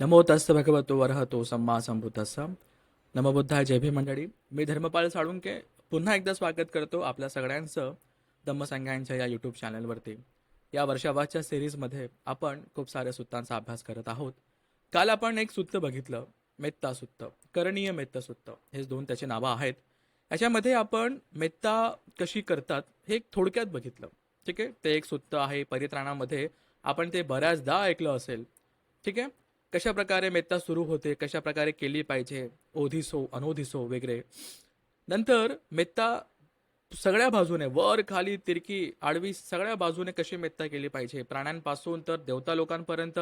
नमो तस्त भगवतो वरहतो सम्मा संभूतस्स नमबुद्धाय जय भी मंडळी। मी धर्मपाल साळुंके पुन्हा एकदा स्वागत करतो आपल्या सगळ्यांचं धम्मसंघांच्या या यूट्यूब चॅनलवरती या वर्षावाच्या सिरीजमध्ये आपण खूप साऱ्या सुत्तांचा अभ्यास करत आहोत. काल आपण एक सुत्त बघितलं मेत्ता सुत्त करणीय मेत्ता सुत्त हे दोन त्याची नावं आहेत. याच्यामध्ये आपण मेत्ता कशी करतात हे एक थोडक्यात बघितलं. ठीक आहे? ते एक सुत्त आहे परित्राणामध्ये आपण ते बऱ्याचदा ऐकलं असेल. ठीक आहे? कशा प्रकारे मेत्ता सुरू होते कशा प्रकारे केली पाहिजे ओधिसो अनोधिसो वगैरे. नंतर मेत्ता सगळ्या बाजूने वर खाली तिरकी आडवी सगळ्या बाजूने कशी मेत्ता केली पाहिजे? प्राण्यांपासून तर देवता लोकांपर्यंत.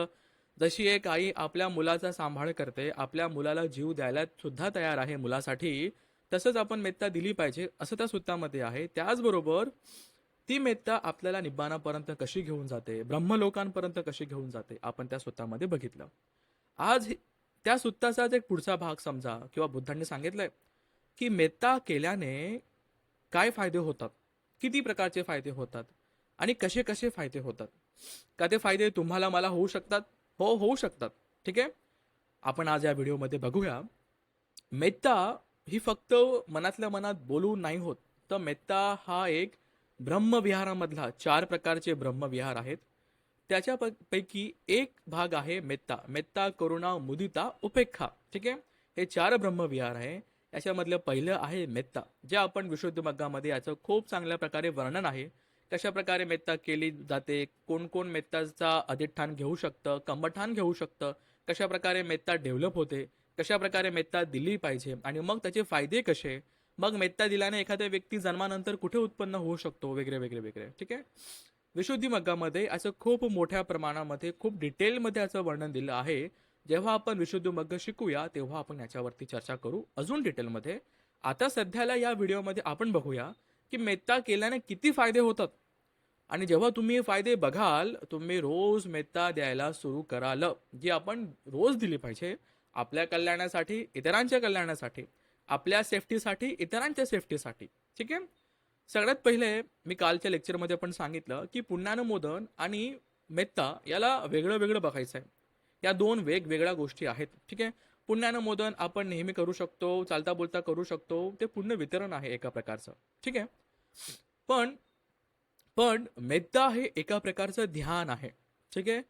जशी एक आई आपल्या मुलाचा सांभाळ करते आपल्या मुलाला जीव द्यायला सुद्धा तयार आहे मुलासाठी तसंच आपण मेत्ता दिली पाहिजे असं त्या सुत्तामध्ये आहे. त्याचबरोबर ती मेत्ता आपल्याला निब्बाणापर्यंत कशी घेऊन जाते ब्रह्मलोकांपर्यंत कशी घेऊन जाते आपण त्या सुत्तामध्ये बघितलं. आज हे- त्या सुत्ताचाच एक पुढचा भाग समजा किंवा बुद्धांनी सांगितलंय की मेत्ता केल्याने काय फायदे होतात? किती प्रकारचे फायदे होतात? आणि कसे कसे फायदे होतात? का ते फायदे तुम्हाला मला होऊ शकतात? हो होऊ शकतात. ठीक आहे? आपण आज या व्हिडिओमध्ये बघूया. मेत्ता ही फक्त मनातल्या मनात बोलून नाही होत. तर मेत्ता हा एक ब्रह्मविहारामधला चार प्रकारचे ब्रह्मविहार आहेत. त्याच्या पैकी एक भाग आहे मेत्ता. मेत्ता करुणा मुदिता उपेक्षा. ठीक आहे? हे चार ब्रह्मविहार आहे. याच्यामधलं पहिलं आहे मेत्ता जे आपण विशुद्ध मग्गामध्ये याचं खूप चांगल्या प्रकारे वर्णन आहे. कशा प्रकारे मेत्ता केली जाते? कोण कोण मेत्ताचा अधिष्ठान घेऊ शकतं? कंबठान घेऊ शकतं? कशा प्रकारे मेत्ता डेव्हलप होते? कशा प्रकारे मेत्ता दिली पाहिजे? आणि मग त्याचे फायदे कसे? मग मेत्ता दिल्याने एखाद्या व्यक्ती जन्मानंतर कुठे उत्पन्न होऊ शकतो? वगैरे वगैरे वगैरे. ठीक आहे? विशुद्धी मग्गामध्ये असं खूप मोठ्या प्रमाणामध्ये खूप डिटेलमध्ये असं वर्णन दिलं आहे. जेव्हा आपण विशुद्धी मग्ग शिकूया तेव्हा आपण याच्यावरती चर्चा करू. अजून डिटेलमध्ये आता सध्याला या व्हिडिओमध्ये आपण बघूया की मेत्ता केल्याने किती फायदे होतात. आणि जेव्हा तुम्ही हे फायदे बघाल तुम्ही रोज मेत्ता द्यायला सुरू कराल जी आपण रोज दिली पाहिजे आपल्या कल्याणासाठी इतरांच्या कल्याणासाठी आपल्या सेफ्टीसाठी इतरांच्या सेफ्टीसाठी ठीक आहे? सगळ्यात पहिले मी कालच्या लेक्चरमध्ये पण सांगितलं की पुण्यानुमोदन आणि मेत्ता याला वेगळं वेगळं बघायचं आहे या दोन वेगवेगळ्या गोष्टी आहेत. ठीक आहे? पुण्यानुमोदन आपण नेहमी करू शकतो चालता बोलता करू शकतो ते पुण्य वितरण आहे एका प्रकारचं. ठीक आहे? पण पण मेत्ता हे एका प्रकारचं ध्यान आहे. ठीक आहे?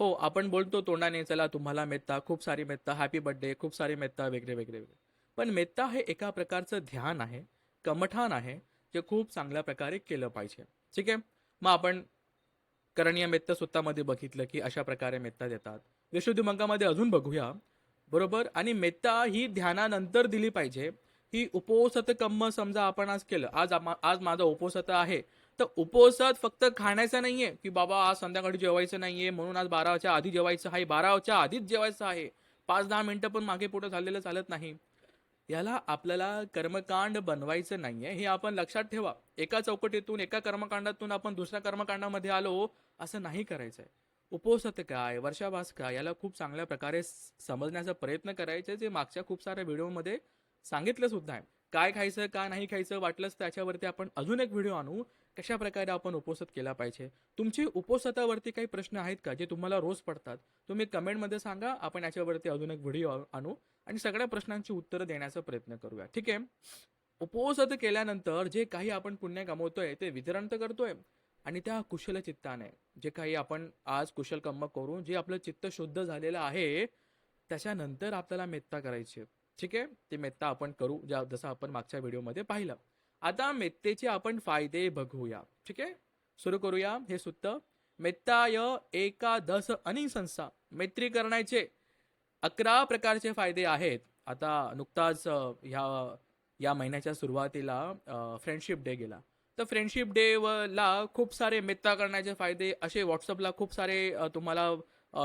हो आपण बोलतो तोंडाने चला तुम्हाला मेत्ता खूप सारी मेत्ता हॅपी बर्थडे खूप सारी मेत्ता वगैरे वगैरे वगैरे पण मेत्ता हे एका प्रकारचं ध्यान आहे कमठान आहे ते खूप चांगल्या प्रकारे केलं पाहिजे. ठीक आहे? मग आपण करणीय मेत्ता स्वतःमध्ये बघितलं की अशा प्रकारे मेत्ता देतात. विशुद्धी अजून बघूया. बरोबर? आणि मेत्ता ही ध्यानानंतर दिली पाहिजे. ही उपोसत कम्म समजा आपण आज केलं. आज आज माझा उपोसत आहे. तर उपोसत फक्त खाण्याचं नाहीये की बाबा आज संध्याकाळी जेवायचं नाहीये म्हणून आज बाराच्या आधी जेवायचं आहे बाराच्या आधीच जेवायचं आहे. पाच दहा मिनिटं पण मागे पुढे झालेलं चालत नाही. याला आपल्याला कर्मकांड बनवायचं नाहीये. हे आपण लक्षात ठेवा. एका चौकटीतून एका कर्मकांडातून आपण दुसऱ्या कर्मकांडामध्ये आलो असं नाही करायचंय. उपोसत काय? वर्षाभास काय? याला खूप चांगल्या प्रकारे समजण्याचा प्रयत्न करायचे जे मागच्या खूप साऱ्या व्हिडिओमध्ये सांगितलं सुद्धा आहे. काय खायचं काय नाही खायचं वाटलंच त्याच्यावरती आपण अजून एक व्हिडिओ आणू. कशा प्रकारे आपण उपोसत केला पाहिजे? तुमचे उपोसतावरती काही प्रश्न आहेत का? जे तुम्हाला रोज पडतात. तुम्ही कमेंटमध्ये सांगा. आपण याच्यावरती अजून एक व्हिडिओ आणू आणि सगळ्या प्रश्नांची उत्तरं देण्याचा प्रयत्न करूया. ठीक आहे? उपोसत केल्यानंतर जे काही आपण पुण्य कमवतोय ते वितरण तर करतोय आणि त्या कुशल चित्ताने जे काही आपण आज कुशल कम्म करून जे आपलं चित्त शुद्ध झालेलं आहे त्याच्यानंतर आपल्याला मेत्ता करायची आहे. ठीक आहे? ते मेत्ता आपण करू ज्या जसं आपण मागच्या व्हिडिओमध्ये पाहिलं. आता मेत्तेचे आपण फायदे बघूया. ठीक आहे? सुरू करूया. हे सुत्त. मेत्ताय एकादश संस्था. मैत्री करण्याचे अकरा प्रकारचे फायदे आहेत. आता नुकताच ह्या या महिन्याच्या सुरुवातीला फ्रेंडशिप डे गेला. तर फ्रेंडशिप डे ला खूप सारे मित्र करण्याचे फायदे असे व्हॉट्सअपला खूप सारे तुम्हाला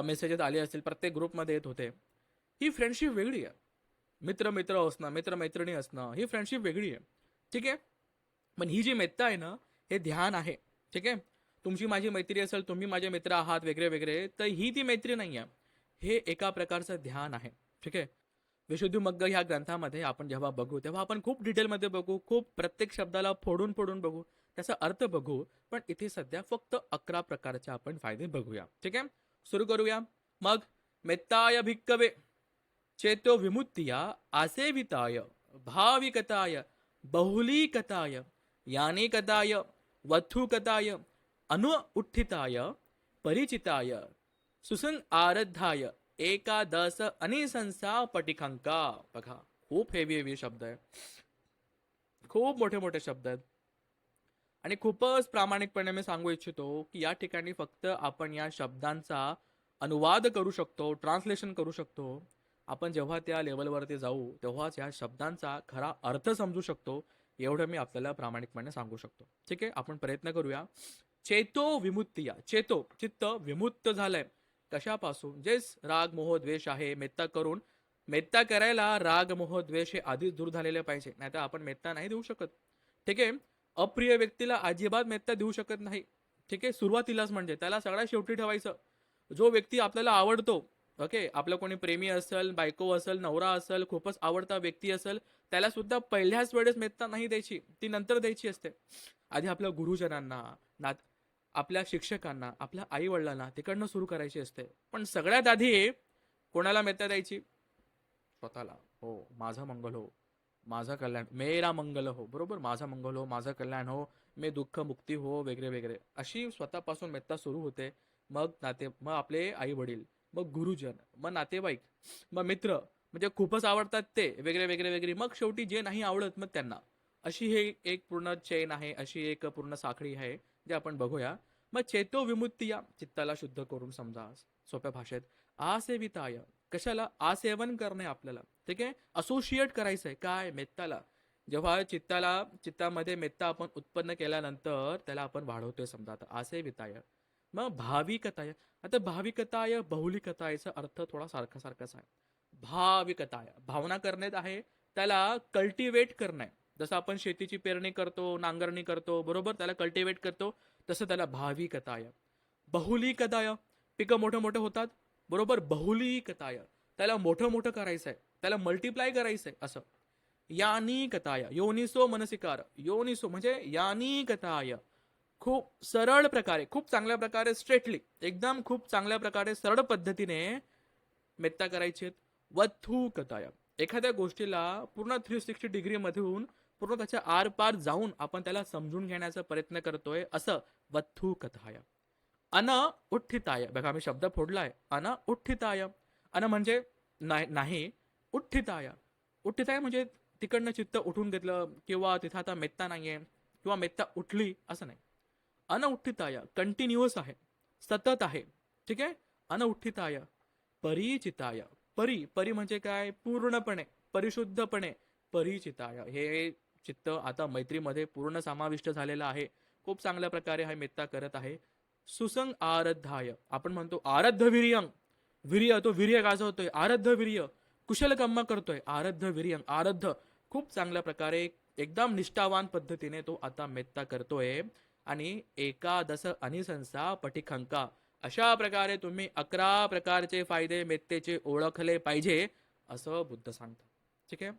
मेसेजेस आले असतील. प्रत्येक ग्रुपमध्ये येत होते. ही फ्रेंडशिप वेगळी आहे. मित्र मित्र असणं मित्र मैत्रिणी असणं ही फ्रेंडशिप वेगळी आहे. ठीक आहे? पण ही जी मेत्ता आहे ना हे ध्यान आहे. ठीक आहे? तुमची माझी मैत्री असेल तुम्ही माझे मित्र आहात वगैरे वगैरे तर ही ती मैत्री नाही आहे. हे एका प्रकारचं ध्यान आहे. ठीक आहे? विशुद्धी मग्ग ह्या ग्रंथामध्ये आपण जेव्हा बघू तेव्हा आपण खूप डिटेलमध्ये बघू खूप प्रत्येक शब्दाला फोडून फोडून बघू. त्याचा अर्थ बघू पण इथे सध्या फक्त अकरा प्रकारचे आपण फायदे बघूया. ठीक आहे? सुरू करूया. मग मेत्ताय भिक्कवे चेतो विमुत्तिया आसेविताय भाविकताय बहुलीकताय यानेकताय वथुकताय अनु उत्थिताय परिचिताय। सुसंग आराध्याय एकादश अनिसंसा पटिकांका बघा खूप हेवी हेवी शब्द आहे. खूप मोठे मोठे शब्द आहेत. आणि खूपच प्रामाणिकपणे मी सांगू इच्छितो की या ठिकाणी फक्त आपण या शब्दांचा अनुवाद करू शकतो ट्रान्सलेशन करू शकतो. आपण जेव्हा त्या लेवलवरती जाऊ तेव्हाच या शब्दांचा खरा अर्थ समजू शकतो एवढं मी आपल्याला प्रामाणिकपणे सांगू शकतो. ठीक आहे? आपण प्रयत्न करूया. चेतो विमुक्तिया चेतो चित्त विमुक्त झालंय. कशापासून? जेच राग मोह द्वेष आहे मेत्ता करून. मेत्ता करायला राग मोह द्वेष हे आधीच दूर झालेले पाहिजे. नाहीतर आपण मेत्ता नाही देऊ शकत. ठीक आहे? अप्रिय व्यक्तीला अजिबात मेत्ता देऊ शकत नाही. ठीक आहे? सुरुवातीलाच म्हणजे. त्याला सगळ्यात शेवटी ठेवायचं. जो व्यक्ती आपल्याला आवडतो ओके आपलं कोणी प्रेमी असेल बायको असेल नवरा असेल खूपच आवडता व्यक्ती असेल त्याला सुद्धा पहिल्याच वेळेस मेत्ता नाही द्यायची ती नंतर द्यायची असते. आधी आपल्या गुरुजनांना नात आपल्या शिक्षकांना आपल्या आई वडिलांना तिकडनं सुरू करायची असते. पण सगळ्यात आधी कोणाला मेत्ता द्यायची? स्वतःला. हो माझं मंगल हो माझं कल्याण मेरा मंगल हो बरोबर? माझं मंगल हो माझं कल्याण हो मे दुःख मुक्ती हो वगैरे वगैरे अशी स्वतःपासून मेत्ता सुरू होते. मग नाते मग आपले आई वडील मग गुरुजन मग नातेवाईक मग मित्र म्हणजे खूपच आवडतात ते वेगळे वेगळे वेगळे. मग शेवटी जे नाही आवडत मग त्यांना. अशी हे एक पूर्ण चेन आहे अशी एक पूर्ण साखळी आहे जे आपण बघूया. मग चेतो विमुक्ती या चित्ताला शुद्ध करून समजा सोप्या भाषेत. आसेविताय कशाला? आसेवन करणे आपल्याला. ठीक आहे? असोसिएट करायचं आहे काय? मेत्ताला. जेव्हा चित्ताला चित्तामध्ये मेत्ता आपण उत्पन्न केल्यानंतर त्याला आपण वाढवतोय समजा. आता आसेविताय. मग भाविकताय. आता भाविकताय बहुलिकतायचा अर्थ थोडा सारखा सारखाच आहे. भाविकताय. भावना करण्यात आहे त्याला कल्टिवेट करणं. आहे जसं आपण शेतीची पेरणी करतो नांगरणी करतो बरोबर? त्याला कल्टिवेट करतो तसं त्याला भाविकताय. बहुलिकताय पिकं मोठं मोठं होतात बरोबर? बहुलिकताय त्याला मोठं मोठं करायचं आहे त्याला मल्टिप्लाय करायचं आहे असं. यानी योनिसो मनसिकार. योनिसो म्हणजे यानी खूप सरळ प्रकारे खूप चांगल्या प्रकारे स्ट्रेटली एकदम खूप चांगल्या प्रकारे सरळ पद्धतीने मेत्ता करायची वथू कथाय एखाद्या गोष्टीला पूर्ण थ्री सिक्स्टी डिग्रीमधून पूर्ण त्याच्या आरपार जाऊन आपण त्याला समजून घेण्याचा प्रयत्न करतोय असं वथू कथाय अन उठ्ठिताय. बघा मी शब्द फोडलाय. अन उठ्ठिताय. अन म्हणजे नाही नाही उठ्ठिताय. उठ्ठिताय म्हणजे तिकडनं चित्त उठून घेतलं किंवा तिथं आता मेत्ता नाहीये किंवा मेत्ता उठली असं नाही. अनौठिताय कंटिन्युअस आहे सतत आहे ठीक आहे? अनौठिताय परिचिताय. परी परी म्हणजे काय? पूर्णपणे परिशुद्धपणे परिचिताय. हे चित्त आता मैत्रीमध्ये पूर्ण समाविष्ट झालेलं आहे. खूप चांगल्या प्रकारे हा मेत्ता करत आहे. सुसंग आराध्याय आपण म्हणतो आराध्य वीर्यंग वीर्य तो वीर्य गाजवतोय. आराध्य वीर्य. कुशल कर्म करतोय. आराध्य वीर्यंग आराध्य खूप चांगल्या प्रकारे एकदम निष्ठावान पद्धतीने तो आता मेत्ता करतोय. आणि एकादश अनिसंसा पटिखंका अशा प्रकारे तुम्ही अकरा प्रकारचे फायदे मेत्तेचे ओळखले पाहिजे असं बुद्ध सांगतात. ठीक आहे?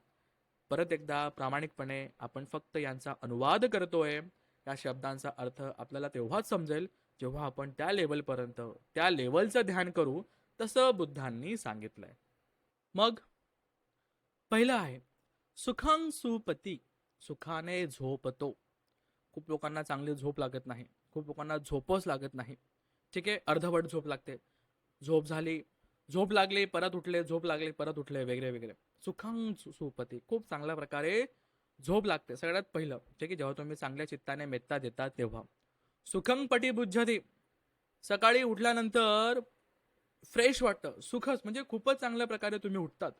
परत एकदा प्रामाणिकपणे आपण फक्त यांचा अनुवाद करतोय. या शब्दांचा अर्थ आपल्याला तेव्हाच समजेल जेव्हा आपण त्या लेवलपर्यंत त्या लेवलचं ध्यान करू तसं बुद्धांनी सांगितलंय. मग पहिलं आहे सुखं सुपती सुखाने झोपतो. खूप लोकांना चांगली झोप लागत नाही. खूप लोकांना झोपच लागत नाही. ठीक आहे? अर्धवट झोप लागते. झोप झाली झोप लागली परत उठले झोप लागली परत उठले वगैरे वगैरे सुखं सु- सुपती खूप चांगल्या प्रकारे झोप लागते. सगळ्यात पहिलं ठीक आहे जेव्हा तुम्ही चांगल्या चित्ताने मेत्ता देता तेव्हा. सुखंग पटी बुद्धती सकाळी उठल्यानंतर फ्रेश वाटतं. सुखच म्हणजे खूपच चांगल्या प्रकारे तुम्ही उठतात.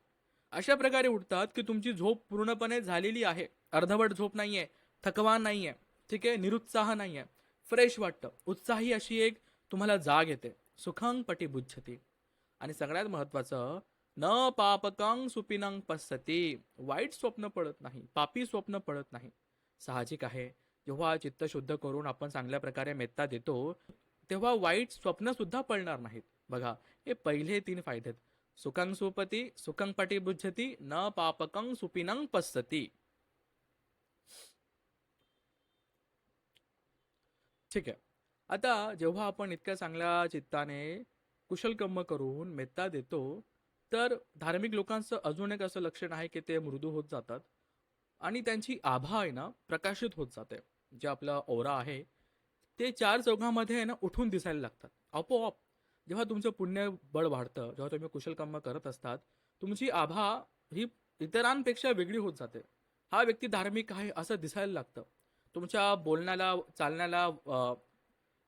अशा प्रकारे उठतात की तुमची झोप पूर्णपणे झालेली आहे. अर्धवट झोप नाही आहे थकवा नाही आहे ठीक आहे? निरुत्साह नाही आहे फ्रेश वाटतं. उत्साही अशी एक तुम्हाला जाग येते. सुखंग पटी बुद्धती आणि सगळ्यात महत्वाचं न पापकं सुपिनंग पसती. वाईट स्वप्न पडत नाही. पापी स्वप्न पडत नाही. साहजिक आहे. जेव्हा चित्त शुद्ध करून आपण चांगल्या प्रकारे मेत्ता देतो तेव्हा वाईट स्वप्न सुद्धा पडणार नाहीत. बघा हे पहिले तीन फायदे आहेत. सुखंग सुपती सुखंग पटी बुद्धती न पापकंग सुपिनंग पसती. ठीक आहे. आता जेव्हा आपण इतक्या चांगल्या चित्ताने कुशलकर्म करून मेत्ता देतो तर धार्मिक लोकांचं अजून एक असं लक्षण आहे की ते मृदू होत जातात आणि त्यांची आभा आहे ना प्रकाशित होत जाते. जे आपलं ओरा आहे ते चार चौघामध्ये आहे ना उठून दिसायला लागतात. आपोआप जेव्हा तुमचं पुण्य बळ वाढतं जेव्हा तुम्ही कुशलकर्म करत असतात तुमची आभा ही इतरांपेक्षा वेगळी होत जाते. हा व्यक्ती धार्मिक आहे असं दिसायला लागतं. तुमच्या बोलण्याला चालण्याला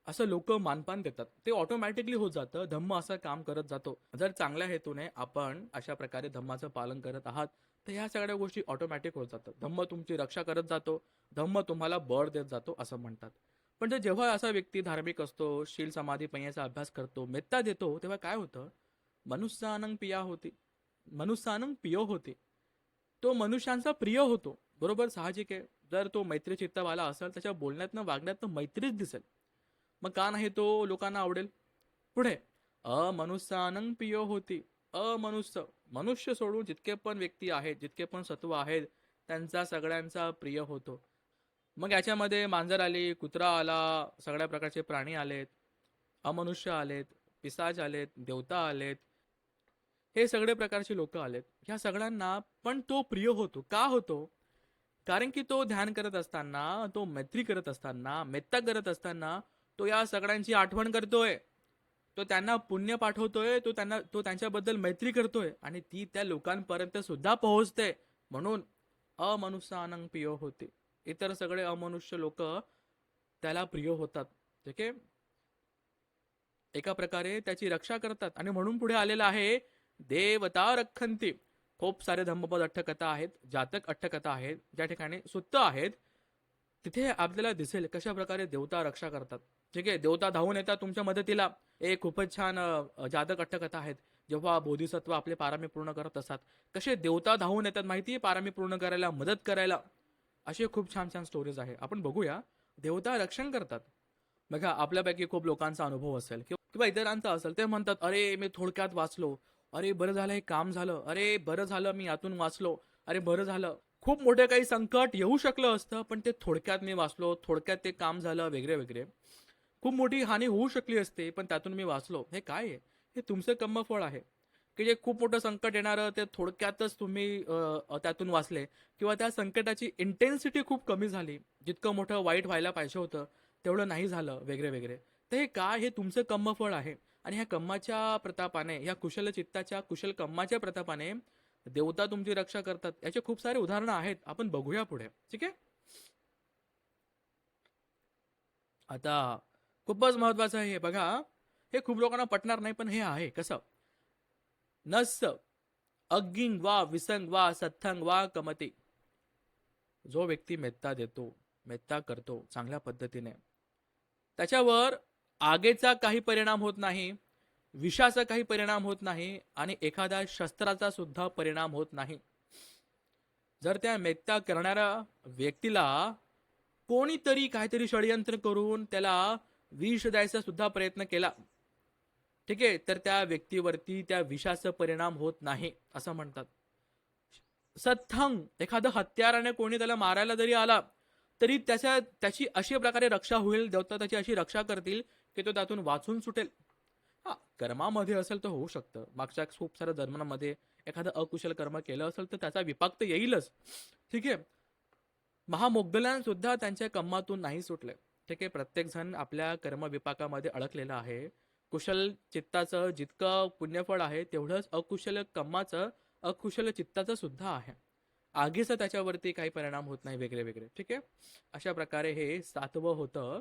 असं लोक मानपान देतात. ते ऑटोमॅटिकली होत जातं. धम्म असं काम करत जातो. जर चांगल्या हेतूने आपण अशा प्रकारे धम्माचं पालन करत आहात तर ह्या सगळ्या गोष्टी ऑटोमॅटिक होत जातात. धम्म तुमची रक्षा करत जातो. धम्म तुम्हाला बळ देत जातो असं म्हणतात. पण जर जेव्हा असा व्यक्ती धार्मिक असतो शील समाधी पय्याचा अभ्यास करतो मेत्ता देतो तेव्हा काय होतं? मनुष्यानंग पिया होती. मनुष्यानंग पियो होते. तो मनुष्यांचा प्रिय होतो. बरोबर साहजिक आहे. जर तो मैत्री चित्तावाला असेल त्याच्या बोलण्यातनं वागण्यातनं मैत्रीच दिसेल. मग का नाही तो लोकांना आवडेल? पुढे अमनुष्यानंग पियो होती. अमनुष्य मनुष्य सोडून जितके पण व्यक्ती आहेत जितके पण सत्व आहेत त्यांचा सगळ्यांचा प्रिय होतो. मग याच्यामध्ये मांजर आली कुत्रा आला सगळ्या प्रकारचे प्राणी आलेत अमनुष्य आलेत पिसाच आलेत देवता आलेत हे सगळे प्रकारचे लोक आलेत. ह्या सगळ्यांना पण तो प्रिय होतो. का होतो? कारण की तो ध्यान करत असताना तो मैत्री करत असताना मेत्ता करत असताना तो या सगळ्यांची आठवण करतोय. तो त्यांना पुण्य पाठवतोय तो त्यांना तो त्यांच्याबद्दल मैत्री करतोय आणि ती त्या लोकांपर्यंत सुद्धा पोहोचते. म्हणून अमनुष्यानंग प्रिय होते. इतर सगळे अमनुष्य लोक त्याला प्रिय होतात. ठीक आहे? एका प्रकारे त्याची रक्षा करतात. आणि म्हणून पुढे आलेलं आहे देवता रखंती खूप सारे धम्मपद अठ्ठकथा आहेत जातक अठ्ठकथा आहेत ज्या ठिकाणी सुत्त आहेत तिथे आपल्याला दिसेल कशा प्रकारे देवता रक्षा करतात. ठीक आहे देवता धावून येतात तुमच्या मदतीला. एक खूपच छान जातक अठ्ठकथा आहेत. जेव्हा बोधिसत्व आपले पारामी पूर्ण करत असतात. कसे देवता धावून येतात माहिती आहे पारामी पूर्ण करायला मदत करायला? असे खूप छान छान स्टोरीज आहे. आपण बघूया देवता रक्षण करतात. बघा आपल्यापैकी खूप लोकांचा अनुभव असेल किंवा किंवा इतरांचा असेल ते म्हणतात अरे मी थोडक्यात वाचलो. अरे बरं झालं हे काम झालं. अरे बरं झालं मी यातून वाचलो. अरे बरं झालं. खूप मोठे काही संकट येऊ शकलं असतं पण ते थोडक्यात मी वाचलो. थोडक्यात ते काम झालं वगैरे वगैरे खूप मोठी हानी होऊ शकली असते पण त्यातून मी वाचलो. हे काय आहे? हे तुमचं कम्मफळ आहे. की जे खूप मोठं संकट येणारं ते थोडक्यातच तुम्ही त्यातून वाचले. किंवा त्या संकटाची इंटेन्सिटी खूप कमी झाली. जितकं मोठं वाईट व्हायला पाहिजे होतं तेवढं नाही झालं वगैरे वगैरे तर हे काय? हे तुमचं कम्मफळ आहे. आणि ह्या कम्माच्या प्रतापाने ह्या कुशल चित्ताच्या कुशल कम्माच्या प्रतापाने देवता तुमची रक्षा करतात. याचे खूप सारे उदाहरणं आहेत. आपण बघूया पुढे. ठीक आहे? आता खूपच महत्वाचं आहे बघा. हे खूप लोकांना पटणार नाही पण हे आहे. कसं? नस अग्गिंग वा विसंग वा सत्थंग वा कमती. जो व्यक्ती मेत्ता देतो मेत्ता करतो चांगल्या पद्धतीने. त्याच्यावर आगेचा काही परिणाम होत नाही विषाचा काही परिणाम होत नाही आणि एखाद्या शस्त्राचा सुद्धा परिणाम होत नाही. जर त्या मेत्या करणाऱ्या व्यक्तीला कोणीतरी काहीतरी षडयंत्र करून त्याला विष द्यायचा सुद्धा प्रयत्न केला ठीक आहे तर त्या व्यक्तीवरती त्या विषाचा परिणाम होत नाही असं म्हणतात. सत्थंग एखादं हत्याराने कोणी त्याला मारायला जरी आला तरी त्याच्या त्याची अशा प्रकारे रक्षा होईल देवता त्याची अशी रक्षा करतील की तो त्यातून वाचून सुटेल. हा कर्मामध्ये असेल तर होऊ शकतं. मागच्या खूप साऱ्या जन्मांमध्ये एखादं अकुशल कर्म केलं असेल तर त्याचा विपाक तर येईलच. ठीक आहे? महामोगदलांसुद्धा त्यांच्या कर्मातून नाही सुटले. ठीक आहे? प्रत्येक जण आपल्या कर्मविपाकामध्ये अडकलेला आहे. कुशल चित्ताचं जितकं पुण्यफळ आहे तेवढंच अकुशल कम्माचं अकुशल चित्ताचं सुद्धा आहे. आगीचा त्याच्यावरती काही परिणाम होत नाही वेगळे वेगळे ठीक आहे? अशा प्रकारे हे सातवं होतं.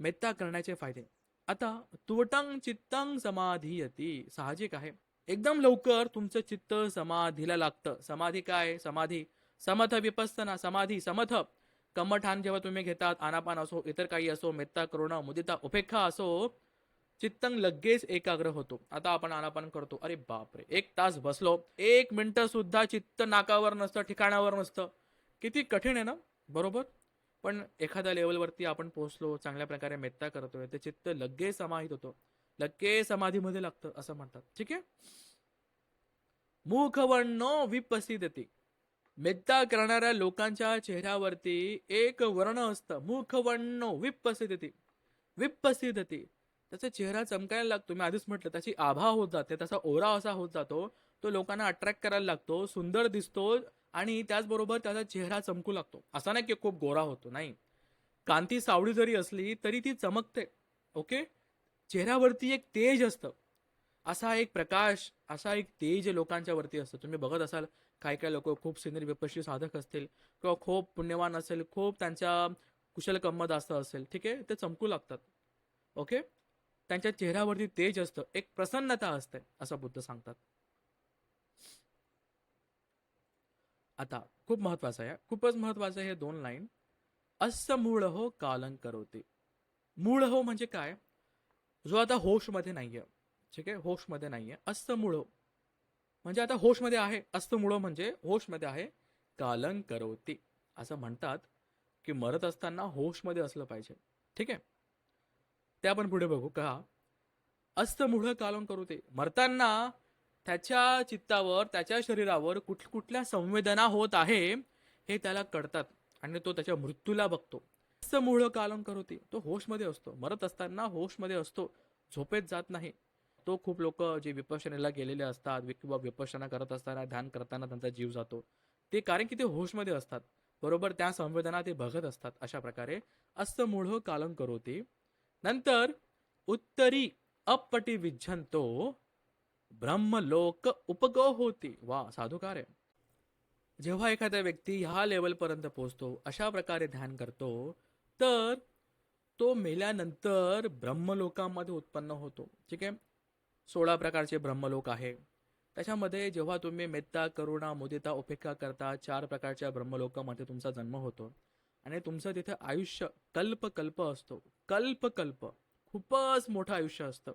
मेत्ता करण्याचे फायदे. आता तुवटंग चित्तंग समाधीयती साहजिक आहे. एकदम लवकर तुमचं चित्त समाधीला लागतं. समाधी काय? समाधी. समथ विपस्तना समाधी समथ. कमठान जेव्हा तुम्ही घेतात आनापान असो इतर काही असो मेत्ता करुणा मुदिता उपेक्षा असो चित्तंग लगेच एकाग्र होतो. आता आपण आनापान करतो. अरे बापरे! एक तास बसलो. एक मिनिट सुद्धा चित्त नाकावर नसतं ठिकाणावर नसतं. किती कठीण आहे ना? बरोबर? पण एखाद्या लेवलवरती आपण पोहोचलो चांगल्या प्रकारे मेत्ता करतोय ते चित्त लगेच समाहित होतो. लगे समाधीमध्ये लागतं असं म्हणतात. ठीक आहे? मुखवर्ण विपसिदती मेत्ता करणाऱ्या लोकांच्या चेहऱ्यावरती एक वर्ण असतं. मुखवर्ण विपसिदती विपसिदती त्याचा चेहरा चमकायला लागतो. मी आधीच म्हटलं त्याची आभा होत जाते त्याचा ओरा असा होत जातो तो लोकांना अट्रॅक्ट करायला लागतो सुंदर दिसतो आणि त्याचबरोबर त्याचा चेहरा चमकू लागतो. असा नाही की खूप गोरा होतो नाही. कांती सावळी जरी असली तरी ती चमकते ओके? चेहऱ्यावरती एक तेज असतं. असा एक प्रकाश असा एक तेज लोकांच्या वरती असतं. तुम्ही बघत असाल काही काही लोक खूप सिनियर विपक्षी साधक असतील किंवा खूप पुण्यवान असेल खूप त्यांच्या कुशल कम्मत असं असेल ठीक आहे? ते चमकू लागतात ओके? त्यांच्या चेहऱ्यावरती तेज असतं एक प्रसन्नता असते असं बुद्ध सांगतात. आता खूप महत्वाचं आहे. खूपच महत्वाचं आहे हे दोन लाईन अस्य मूळ हो कालं करोते. मूळ हो म्हणजे काय? जो आता होशमध्ये नाहीये. ठीक आहे? होशमध्ये नाहीये. अस्त मूळ हो. म्हणजे आता होशमध्ये आहे. अस्त मूळ म्हणजे होशमध्ये आहे कालं करोते. असं म्हणतात की मरत असताना होशमध्ये असलं पाहिजे. ठीक आहे? ते आपण पुढे बघू. का? अस्त मूळ कालं करोते. मरताना त्याच्या चित्तावर त्याच्या शरीरावर कुठ कुठल्या संवेदना होत आहे हे त्याला कळतात. आणि तो त्याच्या मृत्यूला बघतो. असं मूळ कालन करते तो होशमध्ये असतो. मरत असताना होशमध्ये असतो. झोपेत जात नाही. तो खूप लोक जे विपशनेला गेलेले असतात किंवा विपशना करत असताना ध्यान करताना त्यांचा जीव जातो. ते कारण की ते होशमध्ये असतात. बरोबर त्या संवेदना ते बघत असतात. अशा प्रकारे असं मूळ कालन नंतर उत्तरी अपटी विज्झंतो ब्रह्मलोक उपगो होती. वा साधू कार्य जेव्हा एखादा व्यक्ती ह्या लेवलपर्यंत पोहोचतो अशा प्रकारे ध्यान करतो तर तो मेल्यानंतर ब्रह्मलोकामध्ये उत्पन्न होतो. ठीक आहे? सोळा प्रकारचे ब्रह्मलोक आहे. त्याच्यामध्ये जेव्हा तुम्ही मेत्ता करुणा मुदिता उपेक्षा करता चार प्रकारच्या ब्रह्मलोकामध्ये तुमचा जन्म होतो. आणि तुमचं तिथे आयुष्य कल्प कल्प असतो. कल्प कल्प खूपच मोठं आयुष्य असतं.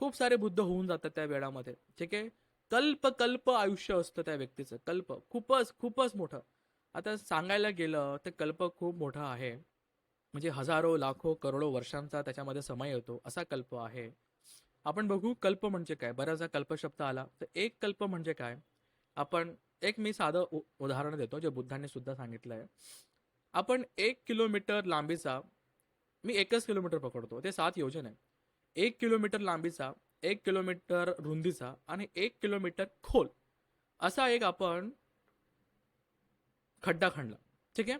खूप सारे बुद्ध होऊन जातात त्या वेळामध्ये ठीक आहे? कल्प कल्प आयुष्य असतं त्या व्यक्तीचं कल्प. खूपच खूपच मोठं. आता सांगायला गेलं तर कल्प खूप मोठा आहे. म्हणजे हजारो लाखो करोडो वर्षांचा त्याच्यामध्ये समय येतो असा कल्प आहे. आपण बघू कल्प म्हणजे काय? बऱ्याचदा कल्प शब्द आला तर एक कल्प म्हणजे काय? आपण एक मी साधं उ- उदाहरण देतो जे बुद्धांनी सुद्धा सांगितलं आहे आपण एक किलोमीटर लांबीचा मी एकच किलोमीटर पकडतो ते सात योजन आहे. एक किलोमीटर लांबीचा एक किलोमीटर रुंदीचा आणि एक किलोमीटर खोल असा एक आपण खड्डा खणला. ठीक आहे?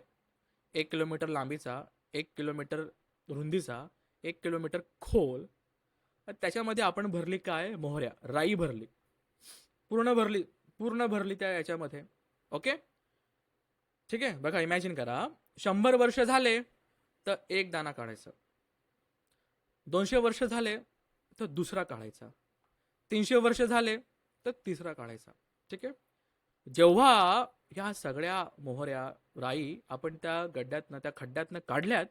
एक किलोमीटर लांबीचा एक किलोमीटर रुंदीचा एक किलोमीटर खोल. त्याच्यामध्ये आपण भरली काय? मोहऱ्या. राई भरली. पूर्ण भरली पूर्ण भरली त्या याच्यामध्ये. ओके? ठीक आहे? बघा इमॅजिन करा. शंभर वर्ष झाले तर एक दाना काढायचं. दोनशे वर्ष झाले तर दुसरा काढायचा. तीनशे वर्ष झाले तर तिसरा काढायचा. ठीक आहे? जेव्हा ह्या सगळ्या मोहऱ्या राई आपण त्या गड्ड्यातनं त्या खड्ड्यातनं काढल्यात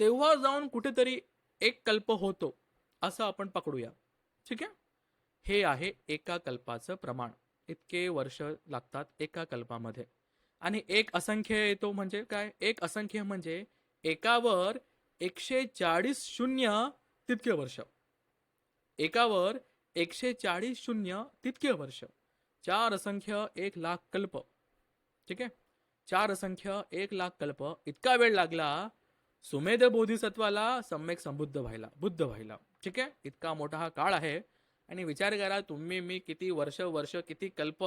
तेव्हा जाऊन कुठेतरी एक कल्प होतो. असं आपण पकडूया. ठीक आहे? हे आहे एका कल्पाचं प्रमाण. इतके वर्ष लागतात एका कल्पामध्ये. आणि एक असंख्य येतो म्हणजे काय? एक असंख्य म्हणजे एकावर एकशे चाळीस शून्य तितके वर्ष. एकावर एकशे चाळीस शून्य तितके वर्ष. चार असंख्य एक लाख कल्प. ठीक आहे? चार असंख्य एक लाख कल्प. इतका वेळ लागला सुमेध बोधिसत्वाला सम्यक संबुद्ध व्हायला बुद्ध व्हायला. ठीक आहे? इतका मोठा हा काळ आहे. आणि विचार करा तुम्ही मी किती वर्ष वर्ष किती कल्प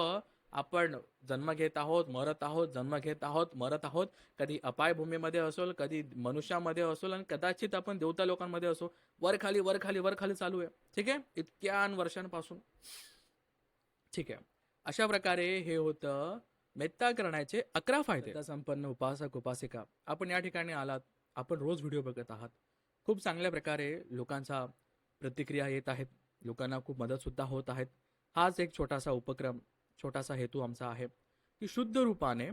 आपण जन्म घेत आहोत मरत आहोत जन्म घेत आहोत मरत आहोत कधी अपाय भूमीमध्ये असोल कधी मनुष्यामध्ये असोल आणि कदाचित आपण देवता लोकांमध्ये असो वर खाली वर खाली वर खाली चालू आहे. ठीक आहे? इतक्या वर्षांपासून. ठीक आहे. अशा प्रकारे हे होतं मेत्ता करण्याचे अकरा फायदे. संपन्न उपासक उपासिका. आपण या ठिकाणी आलात. आपण रोज व्हिडिओ बघत आहात. खूप चांगल्या प्रकारे लोकांचा प्रतिक्रिया येत आहेत. लोकांना खूप मदत सुद्धा होत आहेत. हाच एक छोटासा उपक्रम. छोटासा हेतू आमचा आहे की शुद्ध रूपाने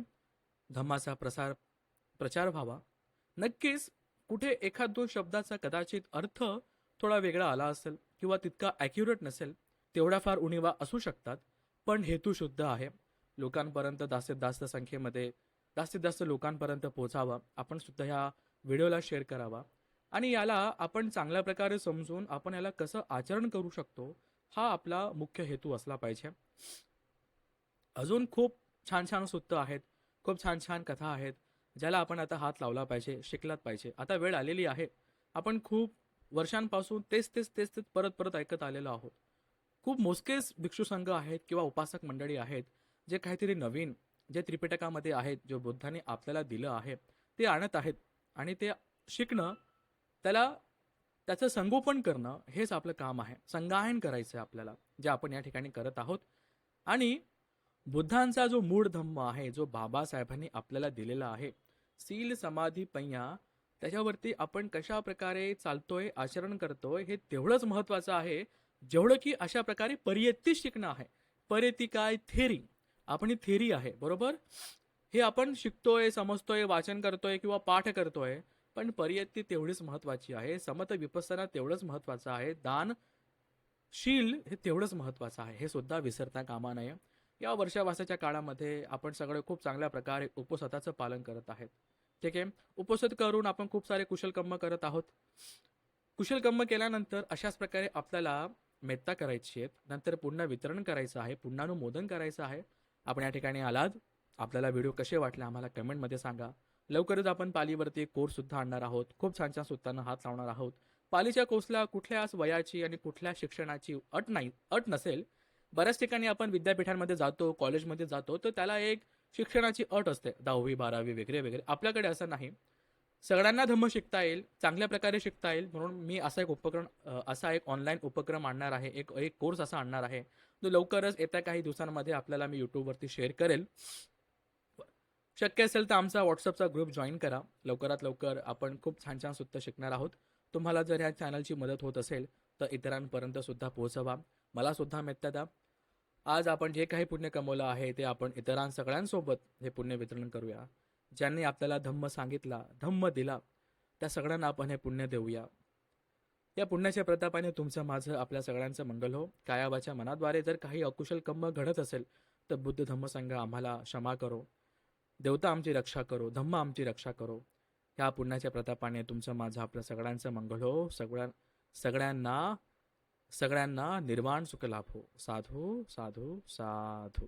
धम्माचा प्रसार प्रचार व्हावा. नक्कीच कुठे एखाद दोन शब्दाचा कदाचित अर्थ थोडा वेगळा आला असेल किंवा तितका ॲक्युरेट नसेल तेवढा फार उणीवा असू शकतात पण हेतू शुद्ध आहे. लोकांपर्यंत जास्तीत जास्त संख्येमध्ये जास्तीत जास्त लोकांपर्यंत पोहोचावा. आपण सुद्धा ह्या व्हिडिओला शेअर करावा. आणि याला आपण चांगल्या प्रकारे समजून आपण याला कसं आचरण करू शकतो हा आपला मुख्य हेतू असला पाहिजे. अजून खूप छान छान सुत्त आहेत खूप छान छान कथा आहेत ज्याला आपण आता हात लावला पाहिजे शिकलात पाहिजे. आता वेळ आलेली आहे. आपण खूप वर्षांपासून तेच तेच तेच तेच परत परत ऐकत आलेलो आहोत. खूप मोजकेच भिक्षुसंघ आहेत किंवा उपासक मंडळी आहेत जे काहीतरी नवीन जे त्रिपिटकामध्ये आहेत जे बुद्धाने आपल्याला दिलं आहे ते आणत आहेत आणि ते शिकणं त्याला त्याचं संगोपन करणं हेच आपलं काम आहे. संगायन करायचं आहे आपल्याला जे आपण या ठिकाणी करत आहोत. आणि बुद्धांचा जो मूळ धम्म आहे जो बाबासाहेबांनी आपल्याला दिलेला आहे सील समाधी पय्या त्याच्यावरती आपण कशा प्रकारे चालतोय आचरण करतोय हे तेवढंच महत्वाचं आहे जेवढं की अशा प्रकारे परियत्ती शिकणं आहे. परियत्ती काय? थेरी आपण ही थेरी आहे बरोबर? हे आपण शिकतोय समजतोय वाचन करतोय किंवा पाठ करतोय पण परियत्ती तेवढीच महत्वाची आहे समत विपसना तेवढंच महत्वाचं आहे दान शील हे तेवढंच महत्वाचं आहे हे सुद्धा विसरता कामा नये. या वर्षावासाच्या काळामध्ये आपण सगळे खूप चांगल्या प्रकारे उपसताचं पालन करत आहेत. ठीक आहे? उपसत करून आपण खूप सारे कुशल कर्म करत आहोत. कुशल कर्म केल्यानंतर अशाच प्रकारे आपल्याला मेत्ता करायची आहेत. नंतर पुन्हा वितरण करायचं आहे. पुन्हा अनुमोदन करायचं आहे. आपण या ठिकाणी आलात. आपल्याला व्हिडिओ कसे वाटले आम्हाला कमेंटमध्ये सांगा. लवकरच आपण पालीवरती एक कोर्स सुद्धा आणणार आहोत. खूप छान छान सूत्रांना हात लावणार आहोत. पालीच्या कोर्सला कुठल्याच वयाची आणि कुठल्या शिक्षणाची अट नाही अट नसेल बऱ्याच ठिकाणी आपण विद्यापीठांमध्ये जातो कॉलेजमध्ये जातो तर त्याला एक शिक्षणाची अट असते. दहावी बारावी वगैरे वगैरे. आपल्याकडे असं नाही. सगळ्यांना धम्म शिकता येईल चांगल्या प्रकारे शिकता येईल. म्हणून मी असा एक उपक्रम असा एक ऑनलाईन उपक्रम आणणार आहे. एक एक कोर्स असा आणणार आहे. जो लवकरच येत्या काही दिवसांमध्ये आपल्याला मी यूट्यूबवरती शेअर करेल. शक्य असेल तर आमचा व्हॉट्सअपचा ग्रुप जॉईन करा. लवकरात लवकर आपण खूप छान छान सुद्धा शिकणार आहोत. तुम्हाला जर या चॅनलची मदत होत असेल तर इतरांपर्यंत सुद्धा पोहोचवा. मला सुद्धा मिळतं द्या आज आपण जे काही पुण्य कमवलं आहे ते आपण इतरां सगळ्यांसोबत हे पुण्य वितरण करूया. ज्यांनी आपल्याला धम्म सांगितला धम्म दिला त्या सगळ्यांना आपण हे पुण्य देऊया. या पुण्याच्या प्रतापाने तुमचं माझं आपल्या सगळ्यांचं मंगल हो. कायाबाच्या मनाद्वारे जर काही अकुशल कम्म घडत असेल तर बुद्ध धम्म संघ आम्हाला क्षमा करो. देवता आमची रक्षा करो धम्म आमची रक्षा करो. ह्या पुण्याच्या प्रतापाने तुमचं माझं आपल्या सगळ्यांचं मंगल हो. सगळ्या सगळ्यांना सगळ्यांना निर्वाण सुख लाभ हो. साधू साधू साधू.